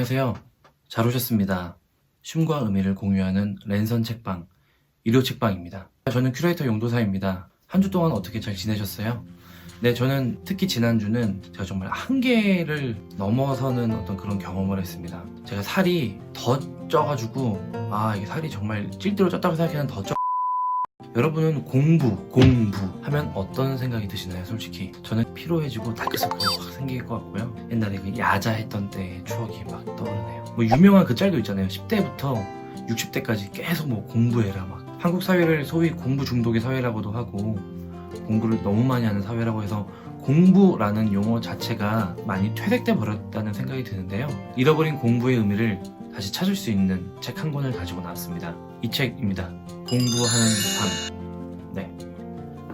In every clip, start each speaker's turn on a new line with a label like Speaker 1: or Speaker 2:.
Speaker 1: 안녕하세요. 잘 오셨습니다. 쉼과 의미를 공유하는 랜선 책방, 일요 책방입니다. 저는 큐레이터 용도사입니다. 한 주 동안 어떻게 잘 지내셨어요? 네, 저는 특히 지난주는 제가 정말 한계를 넘어서는 어떤 그런 경험을 했습니다. 제가 살이 더 쪄가지고, 아, 이게 살이 정말 찔대로 쪘다고 생각하면 더 쪄. 여러분은 공부, 공부 하면 어떤 생각이 드시나요, 솔직히? 저는 피로해지고 다크서클이 확 생길 것 같고요. 옛날에 그 야자 했던 때의 추억이 막 떠오르네요. 뭐 유명한 그 짤도 있잖아요. 10대부터 60대까지 계속 뭐 공부해라 막. 한국 사회를 소위 공부 중독의 사회라고도 하고 공부를 너무 많이 하는 사회라고 해서 공부라는 용어 자체가 많이 퇴색돼 버렸다는 생각이 드는데요. 잃어버린 공부의 의미를 다시 찾을 수 있는 책 한 권을 가지고 나왔습니다. 이 책입니다. 공부하는 삶. 네.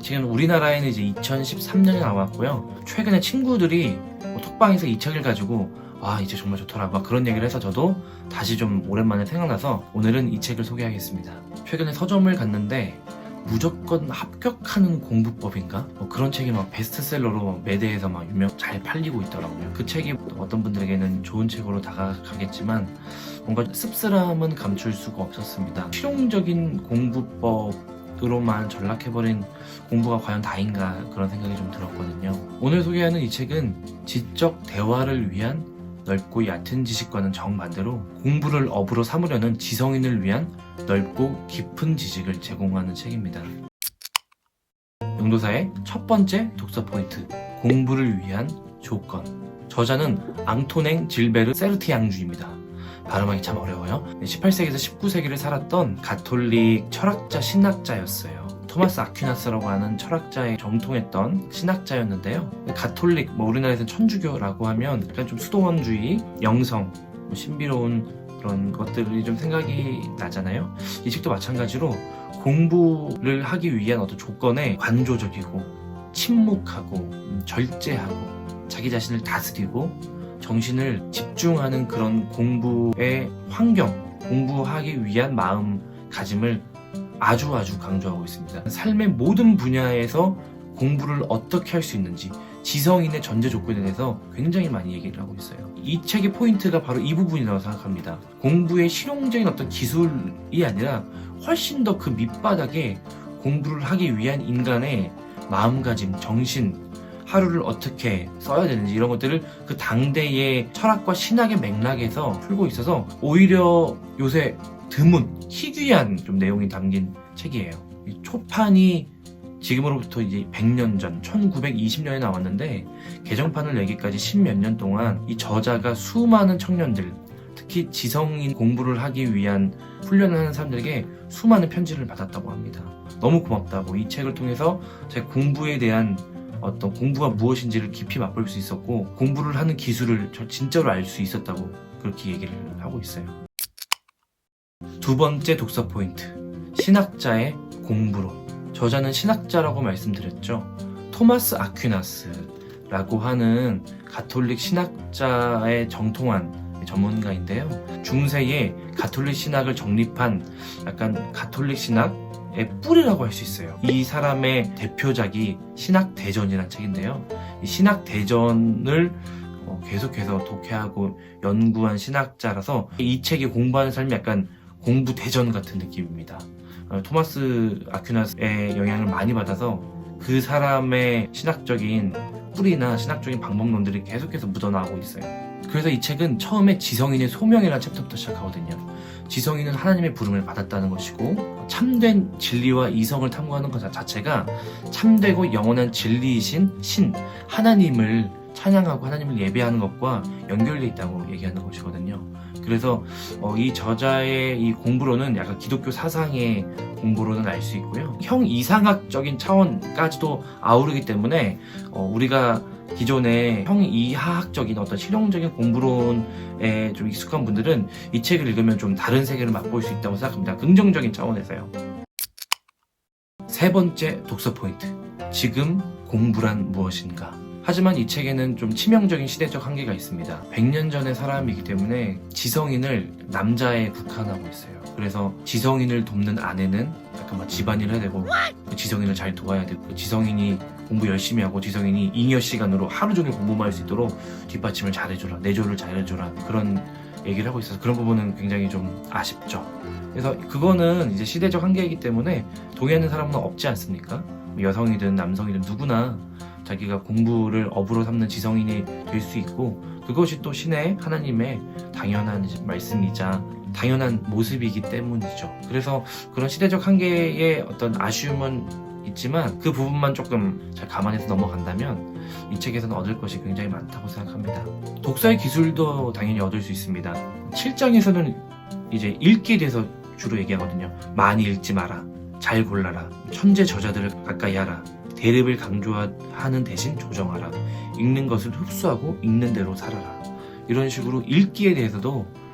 Speaker 1: 지금 우리나라에는 이제 2013년에 나왔고요. 최근에 친구들이 뭐 톡방에서 이 책을 가지고 아 이제 정말 좋더라 막 그런 얘기를 해서 저도 다시 좀 오랜만에 생각나서 오늘은 이 책을 소개하겠습니다. 최근에 서점을 갔는데 무조건 합격하는 공부법인가? 뭐 그런 책이 막 베스트셀러로 매대에서 막 유명 잘 팔리고 있더라고요. 그 책이 어떤 분들에게는 좋은 책으로 다가가겠지만 뭔가 씁쓸함은 감출 수가 없었습니다. 실용적인 공부법 으로만 전락해버린 공부가 과연 다인가 그런 생각이 좀 들었거든요. 오늘 소개하는 이 책은 지적 대화를 위한 넓고 얕은 지식과는 정반대로 공부를 업으로 삼으려는 지성인을 위한 넓고 깊은 지식을 제공하는 책입니다. 용도사의 첫 번째 독서 포인트 공부를 위한 조건 저자는 앙토냉 질베르 세르티앙주입니다. 발음하기 참 어려워요. 18세기에서 19세기를 살았던 가톨릭 철학자 신학자였어요. 토마스 아퀴나스라고 하는 철학자에 정통했던 신학자였는데요. 가톨릭, 뭐 우리나라에서는 천주교라고 하면 약간 좀 수도원주의, 영성, 뭐 신비로운 그런 것들이 좀 생각이 나잖아요. 이 책도 마찬가지로 공부를 하기 위한 어떤 조건에 관조적이고 침묵하고 음, 절제하고 자기 자신을 다스리고 정신을 집중하는 그런 공부의 환경, 공부하기 위한 마음가짐을 아주 아주 강조하고 있습니다. 삶의 모든 분야에서 공부를 어떻게 할 수 있는지 지성인의 전제 조건에 대해서 굉장히 많이 얘기를 하고 있어요. 이 책의 포인트가 바로 이 부분이라고 생각합니다. 공부의 실용적인 어떤 기술이 아니라 훨씬 더 그 밑바닥에 공부를 하기 위한 인간의 마음가짐, 정신, 하루를 어떻게 써야 되는지 이런 것들을 그 당대의 철학과 신학의 맥락에서 풀고 있어서 오히려 요새 드문 희귀한 좀 내용이 담긴 책이에요. 이 초판이 지금으로부터 이제 100년 전 1920년에 나왔는데 개정판을 내기까지 10몇 년 동안 이 저자가 수많은 청년들 특히 지성인 공부를 하기 위한 훈련을 하는 사람들에게 수많은 편지를 받았다고 합니다. 너무 고맙다고 이 책을 통해서 제 공부에 대한 어떤 공부가 무엇인지를 깊이 맛볼 수 있었고 공부를 하는 기술을 저 진짜로 알 수 있었다고 그렇게 얘기를 하고 있어요. 두 번째 독서 포인트. 신학자의 공부론. 저자는 신학자라고 말씀드렸죠. 토마스 아퀴나스라고 하는 가톨릭 신학자의 정통한 전문가인데요. 중세에 가톨릭 신학을 정립한 약간 가톨릭 신학의 뿌리라고 할 수 있어요. 이 사람의 대표작이 신학대전이라는 책인데요. 이 신학대전을 어, 계속해서 독해하고 연구한 신학자라서 이 책이 공부하는 삶이 약간 공부 대전 같은 느낌입니다. 어, 토마스 아퀴나스의 영향을 많이 받아서 그 사람의 신학적인 뿌리나 신학적인 방법론들이 계속해서 묻어나오고 있어요. 그래서 이 책은 처음에 지성인의 소명이라는 챕터부터 시작하거든요. 지성인은 하나님의 부름을 받았다는 것이고 참된 진리와 이성을 탐구하는 것 자체가 참되고 영원한 진리이신 신 하나님을 찬양하고 하나님을 예배하는 것과 연결돼 있다고 얘기하는 것이거든요. 그래서 어, 이 저자의 이 공부로는 약간 기독교 사상의 공부로는 알 수 있고요. 형 이상학적인 차원까지도 아우르기 때문에 어, 우리가 기존의 형 이하학적인 어떤 실용적인 공부론에 좀 익숙한 분들은 이 책을 읽으면 좀 다른 세계를 맛볼 수 있다고 생각합니다. 긍정적인 차원에서요. 세 번째 독서 포인트. 지금 공부란 무엇인가? 하지만 이 책에는 좀 치명적인 시대적 한계가 있습니다. 100년 전의 사람이기 때문에 지성인을 남자에 국한하고 있어요. 그래서 지성인을 돕는 아내는 약간 막 집안일 해야 되고 그 지성인을 잘 도와야 되고 지성인이 공부 열심히 하고 지성인이 잉여 시간으로 하루 종일 공부만 할 수 있도록 뒷받침을 잘해줘라 내조를 잘해줘라 그런 얘기를 하고 있어서 그런 부분은 굉장히 좀 아쉽죠. 그래서 그거는 이제 시대적 한계이기 때문에 동의하는 사람은 없지 않습니까? 뭐 여성이든 남성이든 누구나 자기가 공부를 업으로 삼는 지성인이 될 수 있고 그것이 또 신의 하나님의 당연한 말씀이자 당연한 모습이기 때문이죠. 그래서 그런 시대적 한계의 어떤 아쉬움은 있지만 그 부분만 조금 잘 감안해서 넘어간다면 이 책에서는 얻을 것이 굉장히 많다고 생각합니다. 독서의 기술도 당연히 얻을 수 있습니다. 7장에서는 이제 읽기에 대해서 주로 얘기하거든요. 많이 읽지 마라. 잘 골라라. 천재 저자들을 가까이 하라. 대립을 강조하는 대신 조정하라. 읽는 것을 흡수하고 읽는 대로 살아라. 이런 식으로 읽기에 대해서도 음,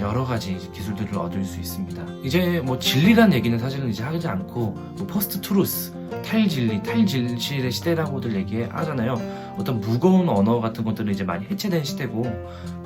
Speaker 1: 여러 가지 기술들을 얻을 수 있습니다. 이제 뭐 진리란 얘기는 사실은 이제 하지 않고 뭐 퍼스트 트루스, 탈진리, 탈진실의 시대라고들 얘기하잖아요. 어떤 무거운 언어 같은 것들은 이제 많이 해체된 시대고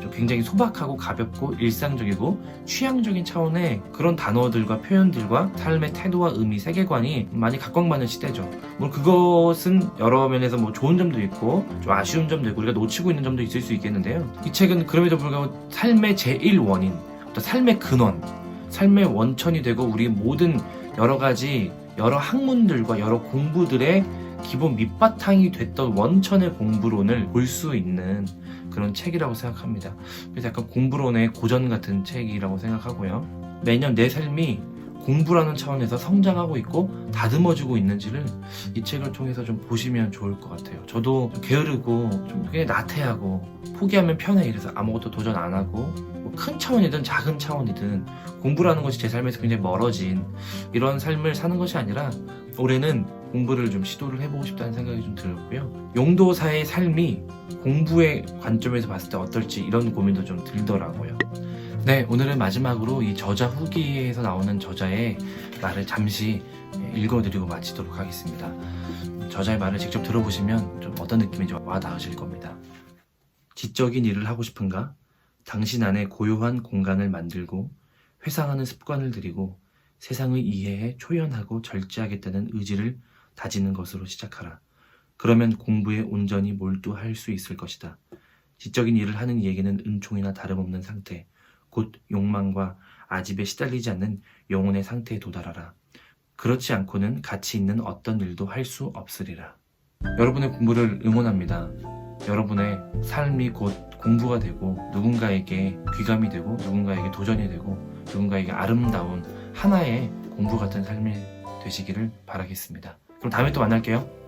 Speaker 1: 좀 굉장히 소박하고 가볍고 일상적이고 취향적인 차원의 그런 단어들과 표현들과 삶의 태도와 의미, 세계관이 많이 각광받는 시대죠. 물론 그것은 여러 면에서 뭐 좋은 점도 있고 좀 아쉬운 점도 있고 우리가 놓치고 있는 점도 있을 수 있겠는데요. 이 책은 그럼에도 불구하고 삶의 제일 원인, 또 삶의 근원, 삶의 원천이 되고 우리 모든 여러 가지 여러 학문들과 여러 공부들의 기본 밑바탕이 됐던 원천의 공부론을 볼 수 있는 그런 책이라고 생각합니다. 그래서 약간 공부론의 고전 같은 책이라고 생각하고요. 매년 내 삶이 공부라는 차원에서 성장하고 있고 다듬어지고 있는지를 이 책을 통해서 좀 보시면 좋을 것 같아요. 저도 좀 게으르고 좀 나태하고 포기하면 편해 이래서 아무것도 도전 안 하고 뭐 큰 차원이든 작은 차원이든 공부라는 것이 제 삶에서 굉장히 멀어진 이런 삶을 사는 것이 아니라 올해는 공부를 좀 시도를 해보고 싶다는 생각이 좀 들었고요. 용도사의 삶이 공부의 관점에서 봤을 때 어떨지 이런 고민도 좀 들더라고요. 네, 오늘은 마지막으로 이 저자 후기에서 나오는 저자의 말을 잠시 읽어드리고 마치도록 하겠습니다. 저자의 말을 직접 들어보시면 좀 어떤 느낌인지 와 닿으실 겁니다. 지적인 일을 하고 싶은가? 당신 안에 고요한 공간을 만들고 회상하는 습관을 들이고 세상을 이해해 초연하고 절제하겠다는 의지를 다지는 것으로 시작하라. 그러면 공부에 온전히 몰두할 수 있을 것이다. 지적인 일을 하는 이에게는 은총이나 다름없는 상태, 곧 욕망과 아집에 시달리지 않는 영혼의 상태에 도달하라. 그렇지 않고는 가치 있는 어떤 일도 할 수 없으리라. 여러분의 공부를 응원합니다. 여러분의 삶이 곧 공부가 되고 누군가에게 귀감이 되고 누군가에게 도전이 되고 누군가에게 아름다운 하나의 공부 같은 삶이 되시기를 바라겠습니다. 그럼 다음에 또 만날게요.